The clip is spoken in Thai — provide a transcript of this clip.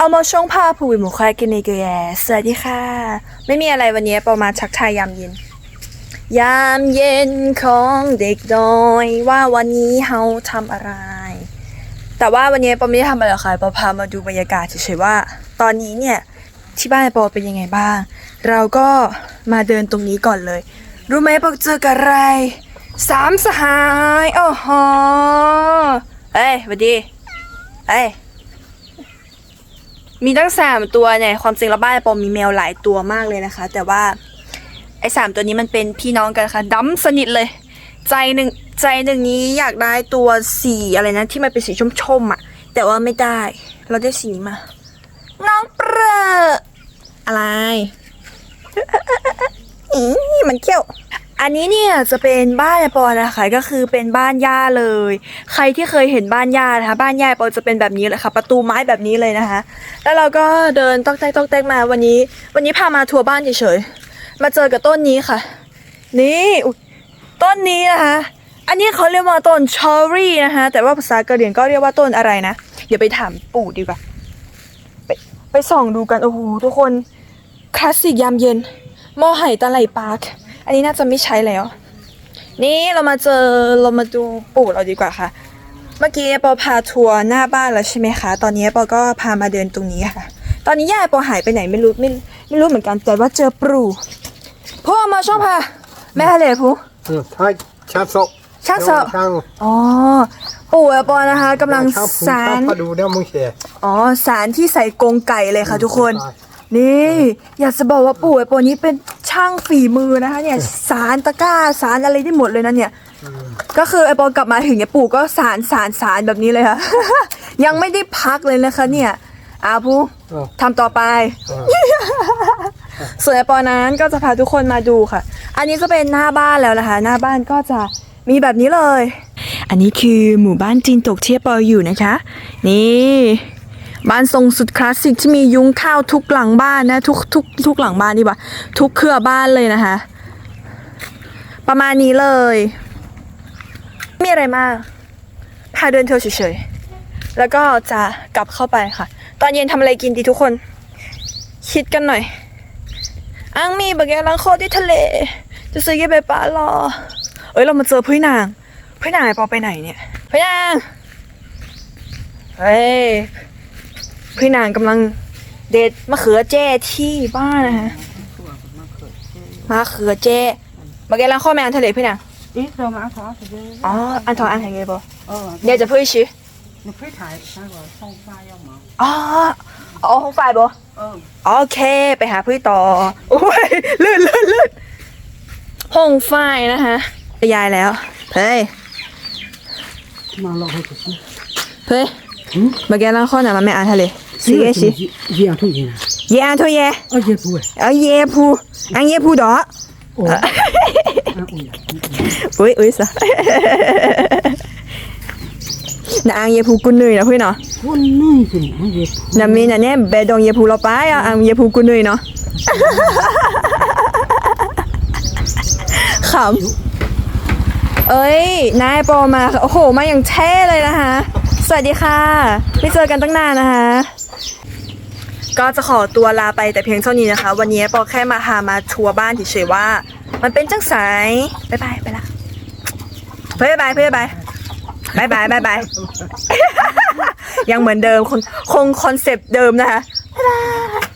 เอามาช่องภาพผู้วิมูควายกินในเกลือสวัสดีค่ะ ไม่มีอะไรวันนี้ปอมาณชักทายยามเย็น ยามเย็นของเด็กดอย ว่าวันนี้เฮาทำอะไร แต่ว่าวันนี้ปอไม่ได้ทำอะไรหรอกค่ะปอพามาดูบรรยากาศเฉยๆว่า ตอนนี้เนี่ยที่บ้านปอเป็นยังไงบ้าง เราก็มาเดินตรงนี้ก่อนเลย รู้ไหมปอเจอกับอะไรสามสหายโอ้โหเอ้ยสวัสดีเอ้ย มีตั้งสามตัวเนี่ยความจริงแล้วบ้านปอมมีแมวหลายตัวมากเลยนะคะ แต่ว่าไอ้สามตัวนี้มันเป็นพี่น้องกันค่ะดั้มสนิทเลย ใจหนึ่งใจหนึ่งนี้อยากได้ตัวสีอะไรนะ ที่มันเป็นสีชมๆอะ แต่ว่าไม่ได้ เราได้สีนี้มา น้องเปรอะอะไร อีมันเขี้ยว อันนี้เนี่ยจะเป็นบ้านยายปอนะคะก็คือเป็นบ้านย่าเลย ใครที่เคยเห็นบ้านย่านะคะบ้านย่าปอจะเป็นแบบนี้เลยค่ะ ประตูไม้แบบนี้เลยนะคะ แล้วเราก็เดินตอกแตกตอกแตกมาวันนี้ วันนี้พามาทัวร์บ้านเฉยๆมาเจอกับต้นนี้ค่ะ นี่ต้นนี้นะคะอันนี้เขาเรียกว่าต้นชอรี่นะคะแต่ว่าภาษากะเหรี่ยงก็เรียกว่าต้นอะไรนะเดี๋ยวไปถามปู่ดีกว่าไปไปส่องดูกันโอ้โหทุกคนคลาสสิกยามเย็นมอไห่ตะไลปาร์ค อันนี้น่าจะไม่ใช้แล้ว นี่เรามาเจอเรามาดูปู่เราดีกว่าค่ะ เมื่อกี้ปอพาทัวร์หน้าบ้านแล้วใช่ไหมคะ ตอนนี้ปอก็พามาเดินตรงนี้ค่ะ ตอนนี้ย่าปอหายไปไหนไม่รู้ไม่ไม่รู้เหมือนกันแต่ว่าเจอปู่พ่อมาช่องพาแม่ทะเลพูเออถ้าชาศกชาติศพช่างอ๋อปู่แอปอนะคะกำลังชอบสารชอบมาดูเนี่ยมึงเสียอ๋อสารที่ใส่กรงไก่เลยค่ะทุกคน นี่ อยากจะบอกว่าปู่ไอ้ปอนี้เป็น ช่างฝีมือนะคะ เนี่ยสารตะกร้าสารอะไรได้หมดเลยนะเนี่ยก็คือไอ้ปอกลับมาถึงเนี่ยปู่ก็สารสารสารแบบนี้เลยค่ะ ยังไม่ได้พักเลยนะคะ เนี่ยอาพูเออทำต่อไป ส่วนไอปอนั้นก็จะพาทุกคนมาดูค่ะ อันนี้จะเป็นหน้าบ้านแล้วนะคะ หน้าบ้านก็จะมีแบบนี้เลย อันนี้คือหมู่บ้านจีนตกเที่ปออยู่นะคะ นี่ บ้านทรงสุดคลาสสิกที่มียุ้งข้าวทุกหลังบ้านนะทุกทุกทุกหลังบ้านดีกว่าทุกเครือบ้านเลยนะคะ ประมาณนี้เลยไม่มีอะไรมากพาเดินเที่ยวเฉยๆแล้วก็จะกลับเข้าไปค่ะ ตอนเย็นทำอะไรกินดีทุกคน คิดกันหน่อยอังมีบางแกลังโคตรที่ทะเล จะซื้อเยไปปลารอ เอ้ยเรามาเจอพี่นางพี่นางไปอไปไหนเนี่ยพี่นางเฮ้ย พี่นางกำลังเด็ดมะเขือแจ้ที่บ้านนะฮะมะเขือแจ้มาแกล้งข้อแมนทะเลพี่นาง ít rồi mà ăn thỏ อ๋อ อันทองอันไหนไงบอ ờ เนี่ยจะพื่อชิอ๋อเอองไฟบอโอเค ไปหาพี่ต่อโอ้ยลื่นลื่นลื่นห้องไฟนะฮะไปยายแล้วเฮ้ย mà lọ hơi cực เฮ้ยมาแกล้งข้อหน่อยมาแม่อ่านทะเล สีเอสิ 一样同意呢。 เยอ่านทั่วเย 哦，也不会。 เอาเยพูอันเยพูดอ 哦。啊，哦呀。 อุ้ยอุ้ยสะนะอังเยพูกุนนุยนะพี่เนาะ 我弄一个呢，也不。 นะมีนะเนี่ยเบดงเยพูเราไปอ่ะอังเยพูกุนนุยเนาะขำเอ้ย นายปอมาค่ะโอ้โห มาอย่างเท่เลยนะคะ สวัสดีค่ะ ไม่เจอกันตั้งนานนะคะ ก็จะขอตัวลาไปแต่เพียงเท่านี้นะคะ วันนี้ปอแค่มาหามาทัวร์บ้านเฉยๆว่า มันเป็นจังสายบายบายไปละเพื่อบายเพื่อบายบายบายบายบายยังเหมือนเดิมคงคอนเซปต์เดิมนะคะบาย